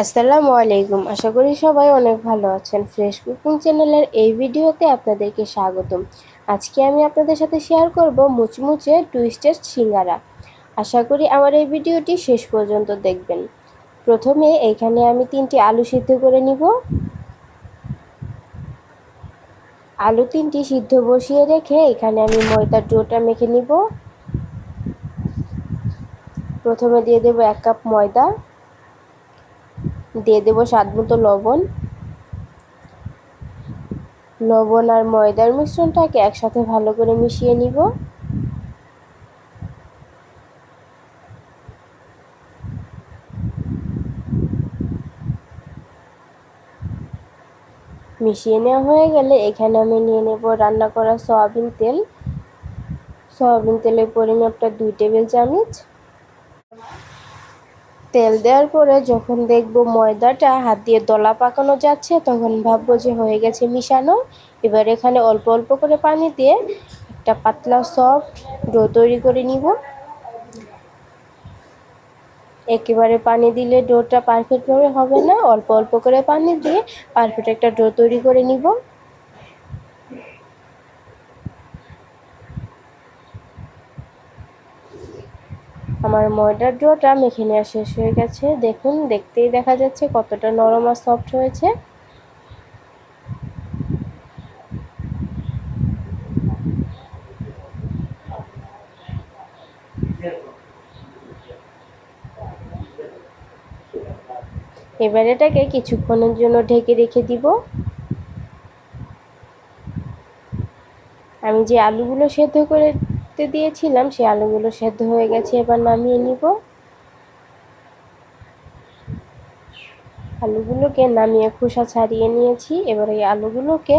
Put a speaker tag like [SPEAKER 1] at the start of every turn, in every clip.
[SPEAKER 1] আসসালামু আলাইকুম। আশা করি সবাই অনেক ভালো আছেন। ফ্রেশ কুকিং চ্যানেলের এই ভিডিওতে আপনাদেরকে স্বাগতম। আজকে আমি আপনাদের সাথে শেয়ার করব মুচমুচে টুইস্টেড সিঙ্গারা। আশা করি আমার এই ভিডিওটি শেষ পর্যন্ত দেখবেন। প্রথমে এইখানে আমি তিনটি আলু সিদ্ধ করে নিব। আলু তিনটি সিদ্ধ বসিয়ে রেখে এখানে আমি ময়দার ডোটা মেখে নিব। প্রথমে দিয়ে দেব এক কাপ ময়দা। দিয়ে দেব স্বাদ মতো লবণ। লবণ আর ময়দার মিশ্রণটাকে একসাথে ভালো করে মিশিয়ে নিব। মিশিয়ে নেওয়া হয়ে গেলে এখানে আমি নিয়ে নেব রান্না করা সয়াবিন তেল। সয়াবিন তেলের পরিমাপটা দুই টেবিল চামচ। তেল দেওয়ার পরে যখন দেখব ময়দাটা হাত দিয়ে দলা পাকানো যাচ্ছে, তখন ভাববো যে হয়ে গেছে মিশানো। এবার এখানে অল্প অল্প করে পানি দিয়ে একটা পাতলা সফট ডো তৈরি করে নিব। একেবারে পানি দিলে ডোটা পারফেক্টভাবে হবে না। অল্প অল্প করে পানি দিয়ে পারফেক্ট একটা ডো তৈরি করে নিব। আমার ময়দার ডোটা মেখে নেওয়া শেষ হয়ে গেছে। দেখুন, দেখতেই দেখা যাচ্ছে কতটা নরম আর সফট হয়েছে। এবার এটাকে কিছুক্ষণের জন্য ঢেকে রেখে দিব। আমি যে আলুগুলো সেদ্ধ করে দিয়েছিলাম, সেই আলুগুলো সেদ্ধ হয়ে গেছে, এবার নামিয়ে নিব। আলুগুলোকে নামিয়ে খোসা ছাড়িয়ে নিয়েছি, এবার এই আলুগুলোকে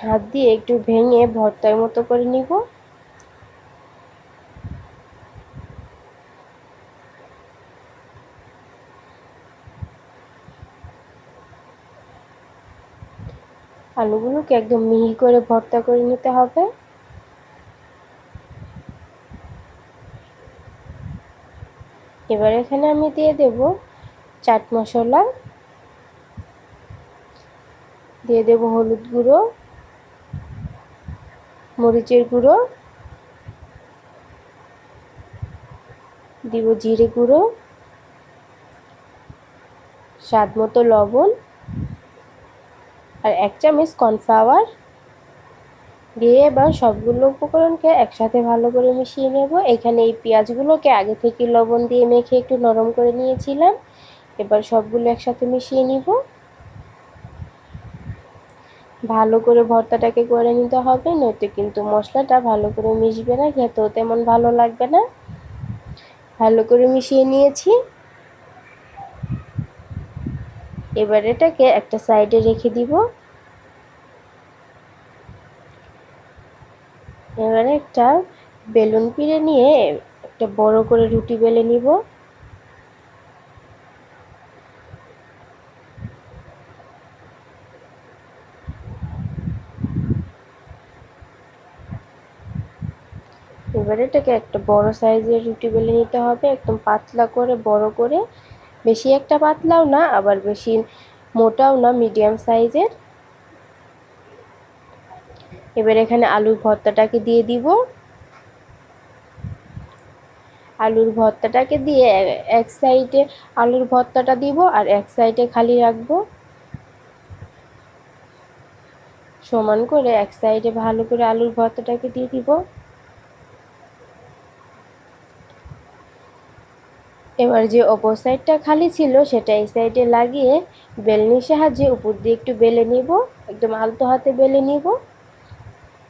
[SPEAKER 1] হাত দিয়ে একটু ভেঙে ভর্তার মতো করে নিব। আলুগুলোকে একদম মিহি করে ভর্তা করে নিতে হবে। এবার এখানে আমি দিয়ে দেব চাট মশলা। দিয়ে দেব হলুদ গুঁড়ো, মরিচের গুঁড়ো, দিব জিরে গুঁড়ো, স্বাদ মতো লবণ আর এক চামচ কর্নফ্লাওয়ার। দিয়ে এবার সবগুলো উপকরণকে একসাথে ভালো করে মিশিয়ে নেব। এখানে এই পেঁয়াজগুলোকে আগে থেকে লবণ দিয়ে মেখে একটু নরম করে নিয়েছিলাম। এবার সবগুলো একসাথে মিশিয়ে নিব। ভালো করে ভর্তাটাকে করে নিতে হবে, নয়তো কিন্তু মশলাটা ভালো করে মিশবে না, খেতেও তেমন ভালো লাগবে না। ভালো করে মিশিয়ে নিয়েছি। এবার এটাকে একটা সাইডে রেখে দিব এবারে একটা বেলুন পিড়ে নিয়ে একটা বড় করে রুটি বেলে নিব। এবারে এটাকে একটা বড় সাইজের রুটি বেলে নিতে হবে, একদম পাতলা করে, বড় করে। বেশি একটা পাতলাও না, আবার বেশি মোটাও না, মিডিয়াম সাইজের। এবার এখানে আলুর ভর্তাটাকে দিয়ে দিব। আলুর ভর্তাটাকে দিয়ে এক সাইডে আলুর ভর্তাটা দিব আর এক সাইডে খালি রাখব। সমান করে এক সাইডে ভালো করে আলুর ভর্তাটাকে দিয়ে দিব। এবার যে অপর সাইডটা খালি ছিল সেটা এই সাইডে লাগিয়ে বেলনির সাহায্যে উপর দিয়ে একটু বেলে নিব, একদম আলতো হাতে বেলে নিব।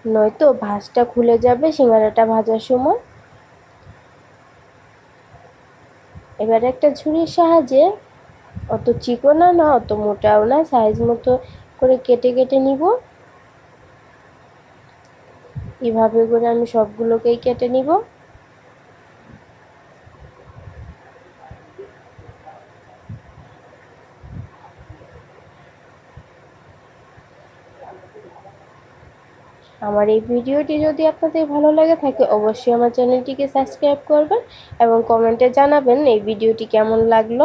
[SPEAKER 1] নয়তো ভাজটা খুলে যাবে সিঙ্গারাটা ভাজার সময়। এবার একটা ঝুড়ির সাহায্যে অত চিকনও না, অত মোটাও না, সাইজ মতো করে কেটে কেটে নিব। এভাবে করে আমি সবগুলোকেই কেটে নিব। আমার এই ভিডিওটি যদি আপনাদের ভালো লাগে থাকে, অবশ্যই আমার চ্যানেলটিকে সাবস্ক্রাইব করবেন এবং কমেন্টে জানাবেন এই ভিডিওটি কেমন লাগল।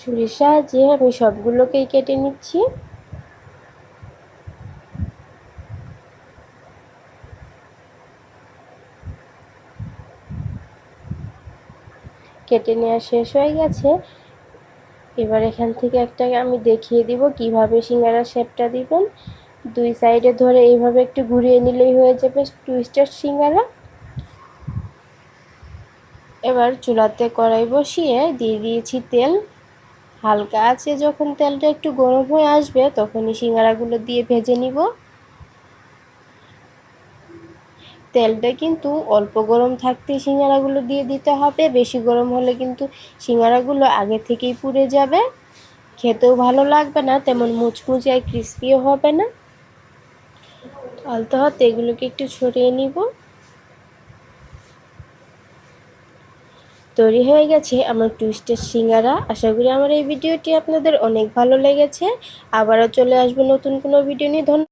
[SPEAKER 1] ছুরি সাহায্যে আমি সবগুলোকেই কেটে নিচ্ছি। কেটে নেওয়া শেষ হয়ে গেছে। এবার এখান থেকে একটা আমি দেখিয়ে দিব কীভাবে সিঙ্গারা শেপটা দিবেন। দুই সাইডে ধরে এইভাবে একটু ঘুরিয়ে নিলেই হয়ে যাবে টুইস্টার সিঙ্গারা। এবার চুলাতে কড়াই বসিয়ে দিয়ে দিয়েছি তেল। হালকা আছে যখন তেলটা একটু গরম হয়ে আসবে, তখনই সিঙ্গারাগুলো দিয়ে ভেজে নিব। তেলটা কিন্তু অল্প গরম থাকতে সিঙ্গারাগুলো দিয়ে দিতে হবে। বেশি গরম হলে কিন্তু সিঙ্গারাগুলো আগে থেকেই পুড়ে যাবে। খেতেও ভালো লাগবে না, তেমন মুচমুচে আর ক্রিস্পিও হবে না। আলতে হাতে এগুলোকে একটু ছড়িয়ে নিব। তৈরি হয়ে গেছে আমার টুইস্টের সিঙ্গারা। আশা করি আমার এই ভিডিওটি আপনাদের অনেক ভালো লেগেছে। আবারও চলে আসব নতুন কোনো ভিডিও নিয়ে। ধন্যবাদ।